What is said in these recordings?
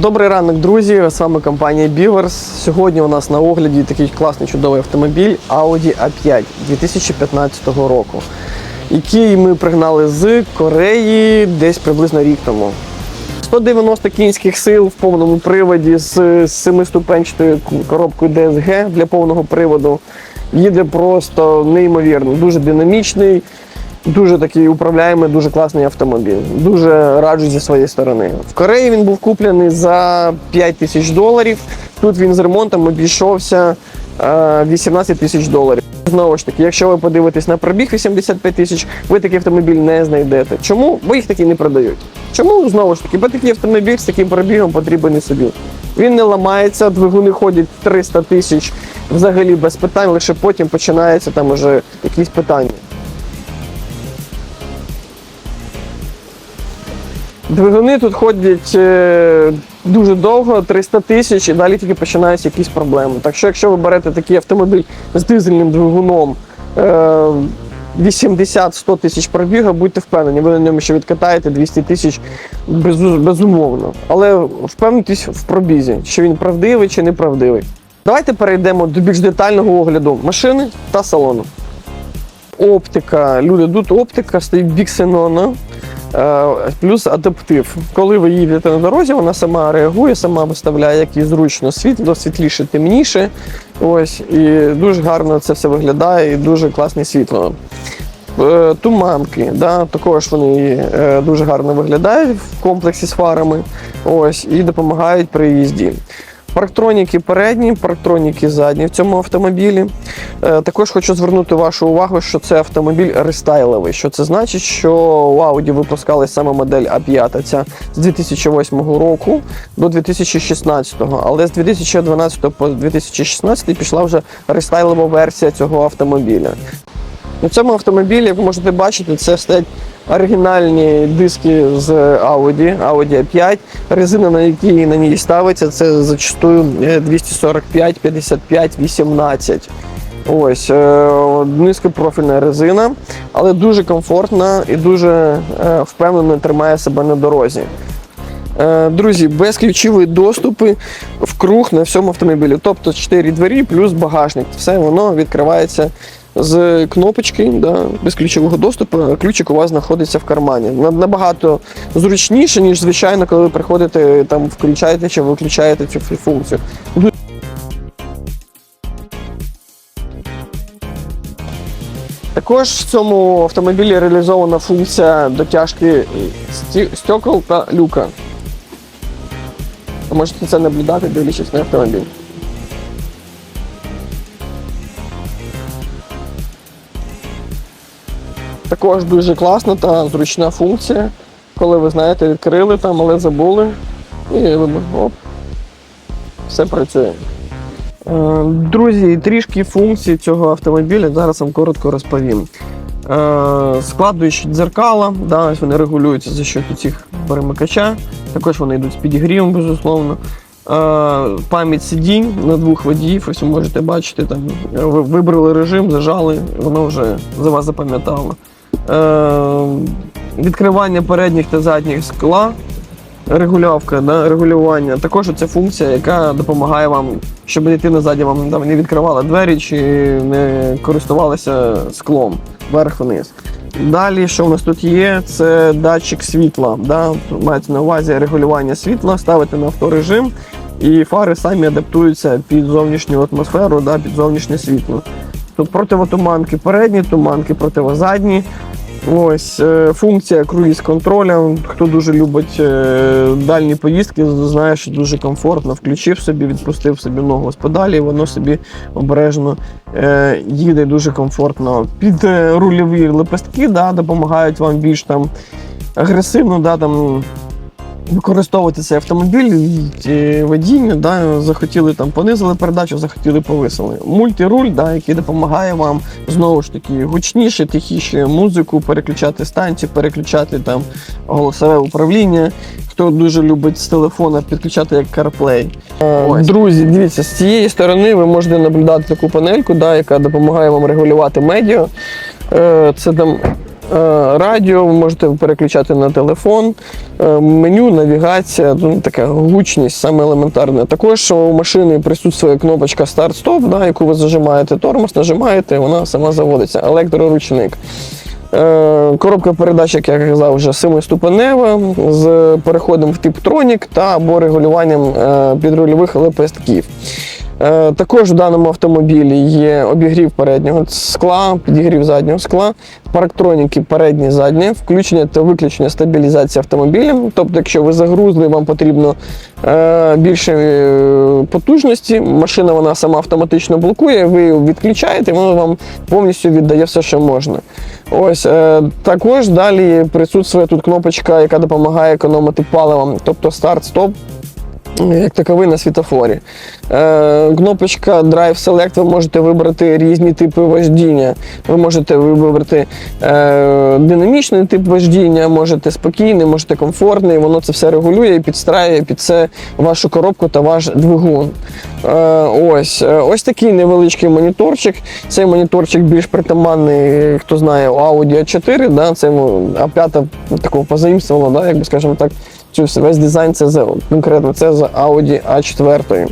Добрий ранок, друзі! З вами компанія Beavers. Сьогодні у нас на огляді такий класний чудовий автомобіль Audi A5 2015 року, який ми пригнали з Кореї десь приблизно рік тому. 190 кінських сил в повному приводі з 7-ступенчатою коробкою DSG для повного приводу. Їде просто неймовірно, дуже динамічний, дуже такий управляємий, дуже класний автомобіль. Дуже раджу зі своєї сторони. В Кореї він був куплений за 5 тисяч доларів. Тут він з ремонтом обійшовся е, 18 тисяч доларів. Знову ж таки, якщо ви подивитесь на пробіг 85 тисяч, ви такий автомобіль не знайдете. Чому? Бо їх такі не продають. Чому знову ж таки? Бо такий автомобіль з таким пробігом потрібен і собі. Він не ламається, двигуни ходять 300 тисяч взагалі без питань, лише потім починається там уже якісь питання. Двигуни тут ходять е, дуже довго, 300 тисяч, і далі тільки починаються якісь проблеми. Так що, якщо ви берете такий автомобіль з дизельним двигуном е, 80-100 тисяч пробіга, будьте впевнені, ви на ньому ще відкатаєте 200 тисяч безу- безумовно. Але впевнитесь в пробізі, чи він правдивий чи неправдивий. Давайте перейдемо до більш детального огляду машини та салону. Оптика, люди, тут оптика стоїть біксенона. Е, Плюс адаптив. Коли ви їдете на дорозі, вона сама реагує, сама виставляє, як їй зручно світло, світліше, темніше. Ось, і дуже гарно це все виглядає, і дуже класне світло. Е, Туманки, да, також вони е, дуже гарно виглядають в комплексі з фарами. Ось, і допомагають при їзді. Парктроніки передні, парктроніки задні в цьому автомобілі. Е, Також хочу звернути вашу увагу, що це автомобіль рестайловий. Що це значить, що у Audi випускалась саме модель A5 ця з 2008 року до 2016, але з 2012 по 2016 пішла вже рестайлова версія цього автомобіля. У цьому автомобілі, як можете бачити, це стоять оригінальні диски з Audi, Audi A5. Резина, на якій на ній ставиться, це зачастую е, 245, 55, 18. Ось е, низькопрофільна резина, але дуже комфортна і дуже е, впевнено тримає себе на дорозі. Е, Друзі, безключові доступи в круг на всьому автомобілі. Тобто 4 двері плюс багажник. Все воно відкривається з кнопочки, да, без ключового доступу. Ключик у вас знаходиться в кармані. Набагато зручніше, ніж звичайно, коли ви приходите там, включаєте чи виключаєте цю функцію. Також в цьому автомобілі реалізована функція дотяжки стекол та люка. Можете це наблюдати, дивлячись на автомобіль. Також дуже класна та зручна функція, коли ви знаєте, відкрили там, але забули. І оп, все працює. Е, Друзі, трішки функцій цього автомобіля зараз вам коротко розповім. Е, Складуючі дзеркала, да, ось вони регулюються за счет цих перемикача. Також вони йдуть з підігрівом, безусловно. Е, Пам'ять сидінь на двох водіїв, ось ви можете бачити, там, ви вибрали режим, зажали, воно вже за вас запам'ятало. Е, Відкривання передніх та задніх скла, регулювання, да, регулювання. Також це функція, яка допомагає вам, щоб дитина ззаді вам там, не відкривала двері чи не користувалася склом вверх-вниз. Далі, що в нас тут є, це датчик світла. Да? Мається на увазі регулювання світла, ставити на авторежим, і фари самі адаптуються під зовнішню атмосферу, да, під зовнішнє світло. Тут противотуманки передні, туманки противозадні. Ось е, функція круїз контроля. Хто дуже любить е, дальні поїздки, знає, що дуже комфортно. Включив собі, відпустив собі ногу з педалі, і воно собі обережно е, їде дуже комфортно. Під рульові лепестки да, допомагають вам більш там агресивно да, там, використовувати цей автомобіль, водіння, да, захотіли там понизили передачу, захотіли повисили. Мультируль, да, який допомагає вам знову ж таки гучніше, тихіше музику, переключати станцію, переключати там голосове управління. Хто дуже любить з телефона підключати як CarPlay. Е, Друзі, дивіться, з цієї сторони ви можете наблюдати таку панельку, да, яка допомагає вам регулювати медіа. Е, Це там радіо, ви можете переключати на телефон, е, меню, навігація, ну, така гучність, саме елементарне. Також у машини присутствує кнопочка старт-стоп, да, яку ви зажимаєте тормоз, нажимаєте, вона сама заводиться. Електроручник. Е, Коробка передач, як я казав, вже семиступенева з переходом в тип Tronic та або регулюванням е, підрульових лепестків. Е, Також в даному автомобілі є обігрів переднього скла, підігрів заднього скла, парктроніки передні задні, включення та виключення стабілізації автомобіля. Тобто, якщо ви загрузли, вам потрібно е, більше е, потужності, машина вона сама автоматично блокує, ви її відключаєте, воно вам повністю віддає все, що можна. Ось також далі присутствує тут кнопочка, яка допомагає економити паливом, тобто старт-стоп як таковий на світофорі. Е, кнопочка Drive Select, ви можете вибрати різні типи вождіння. Ви можете вибрати е, динамічний тип вождіння, можете спокійний, можете комфортний. Воно це все регулює і підстраює під це вашу коробку та ваш двигун. Е, ось, ось такий невеличкий моніторчик. Цей моніторчик більш притаманний, хто знає, у Audi A4, да, це ну, А5 такого позаїмствувала, да, як би скажемо так. Цю весь дизайн це за конкретно це за Audi A4.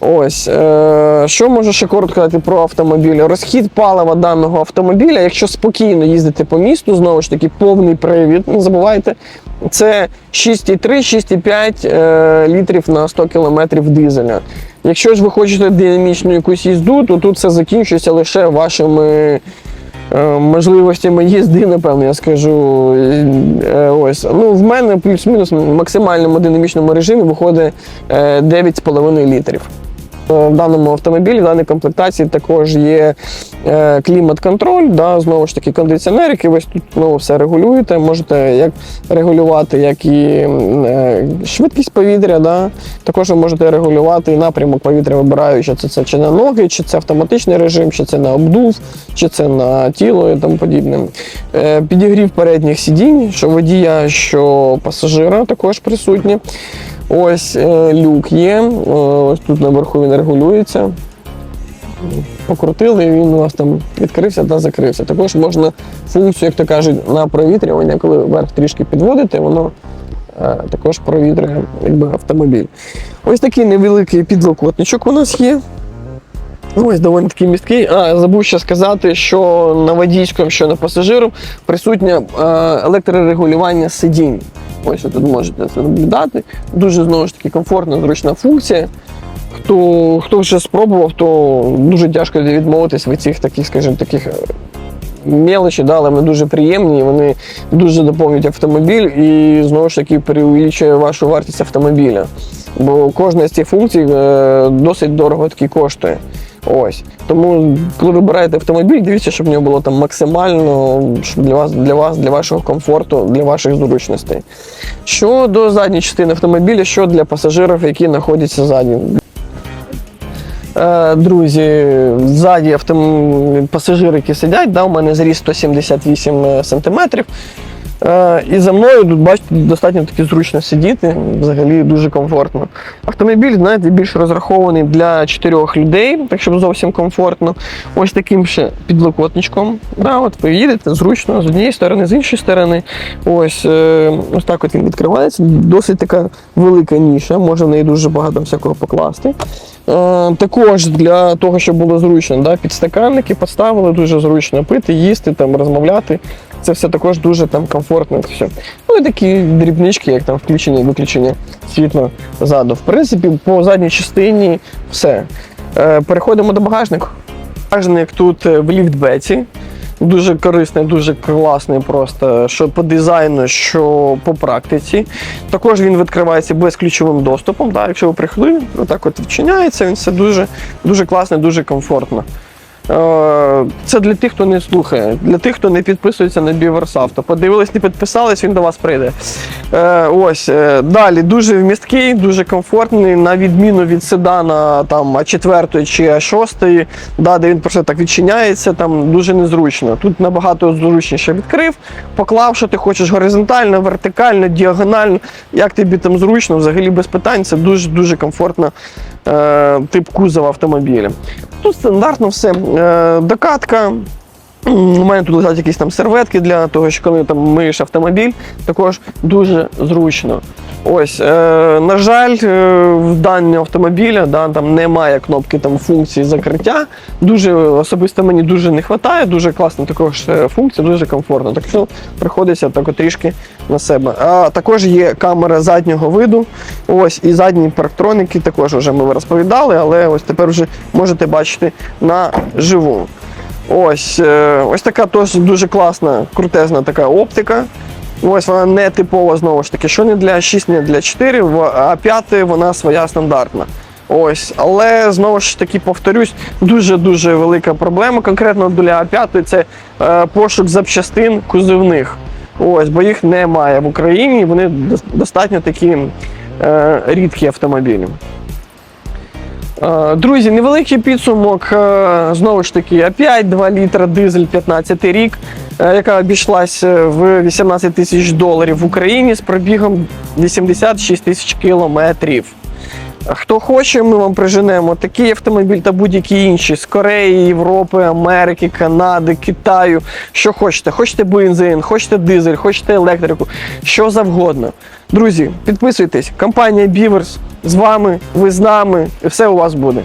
Ось е, що можу ще коротко сказати про автомобіль. Розхід палива даного автомобіля, якщо спокійно їздити по місту, знову ж таки, повний привід, не забувайте, це 6,3-6,5 е, літрів на 100 кілометрів дизеля. Якщо ж ви хочете динамічну якусь їзду, то тут це закінчується лише вашими можливостями їзди, напевно, я скажу. Е, Ось. Ну, в мене плюс-мінус в максимальному динамічному режимі виходить е, 9,5 літрів. Е, В даному автомобілі, в даній комплектації також є е, клімат-контроль, да, знову ж таки кондиціонер, який ви тут знову все регулюєте. Можете як регулювати як і е, швидкість повітря, да. також ви можете регулювати і напрямок повітря, вибираючи, чи це чи на ноги, чи це автоматичний режим, чи це на обдув, чи це на тіло і тому подібне. Підігрів передніх сидінь, що водія, що пасажира також присутні. Ось е, люк є, е, ось тут наверху він регулюється. Покрутили, і він у вас там відкрився та закрився. Також можна функцію, як то кажуть, на провітрювання, коли вверх трішки підводите, воно е, також провітрює якби, автомобіль. Ось такий невеликий підлокотничок у нас є. Ось доволі такий місткий. А, забув ще сказати, що на водійському, що на пасажиру присутнє електрорегулювання сидінь. Ось ви тут можете це наблюдати. Дуже знову ж таки комфортна, зручна функція. Хто, хто вже спробував, то дуже тяжко відмовитись від цих таких, скажімо, таких е, мелочі, да, але вони дуже приємні, вони дуже доповнюють автомобіль і знову ж таки переувеличує вашу вартість автомобіля. Бо кожна з цих функцій е, досить дорого таки коштує. Ось. Тому, коли вибираєте автомобіль, дивіться, щоб в нього було там максимально щоб для вас, для вас, для вашого комфорту, для ваших зручностей. Щодо задньої частини автомобіля, що для пасажирів, які знаходяться ззаді. Е, Друзі, ззаді автом... пасажири, які сидять, да, у мене зріс 178 сантиметрів. Е, І за мною тут, бачите, достатньо таки зручно сидіти, взагалі дуже комфортно. Автомобіль, знаєте, більш розрахований для чотирьох людей, так щоб зовсім комфортно. Ось таким ще підлокотничком. Да, от ви їдете зручно з однієї сторони, з іншої сторони. Ось, е, ось так от він відкривається. Досить така велика ніша, може в неї дуже багато всякого покласти. Е, також для того, щоб було зручно, да, підстаканники поставили, дуже зручно пити, їсти, там, розмовляти. Це все також дуже там комфортно. Все. Ну і такі дрібнички, як там включення і виключення світла ззаду. В принципі, по задній частині все. Е, переходимо до багажнику. Багажник тут е, в ліфтбеці. Дуже корисний, дуже класний просто, що по дизайну, що по практиці. Також він відкривається безключовим доступом. Так, якщо ви прийшли, отак от відчиняється, він все дуже, дуже класно, дуже комфортно. Е, Це для тих, хто не слухає, для тих, хто не підписується на Біверсавто. Подивились, не підписались, він до вас прийде. Е, Ось е, далі дуже вмісткий, дуже комфортний, на відміну від седана там А4 чи А6, да, де він просто так відчиняється, там дуже незручно. Тут набагато зручніше відкрив, поклав, що ти хочеш горизонтально, вертикально, діагонально. Як тобі там зручно, взагалі без питань, це дуже дуже комфортно тип кузова автомобіля. Тут стандартно все. Е, докатка, У мене тут лежать якісь там серветки для того, що коли там миєш автомобіль, також дуже зручно. Ось, е, на жаль, е, в даного автомобіля да, там немає кнопки там, функції закриття. Дуже особисто мені дуже не вистачає, дуже класна також е, функція, дуже комфортно. Так що приходиться так трішки на себе. А також є камера заднього виду. Ось і задні парктроники також вже ми розповідали, але ось тепер вже можете бачити на живу. Ось, е, ось така теж дуже класна, крутезна така оптика. Ось вона не типова знову ж таки, що не для 6, не для 4, в А5 вона своя стандартна. Ось, але знову ж таки повторюсь, дуже-дуже велика проблема конкретно для А5 це е, пошук запчастин кузовних. Ось, бо їх немає в Україні, вони достатньо такі е, рідкі автомобілі. Е, Друзі, невеликий підсумок. е, Знову ж таки, А5, 2 літра дизель 15 рік, е, яка обійшлася в 18 тисяч доларів в Україні з пробігом 86 тисяч кілометрів. Хто хоче, ми вам приженемо такий автомобіль та будь-які інші з Кореї, Європи, Америки, Канади, Китаю. Що хочете. Хочете бензин, хочете дизель, хочете електрику, що завгодно. Друзі, підписуйтесь. Компанія Beavers з вами, ви з нами, і все у вас буде.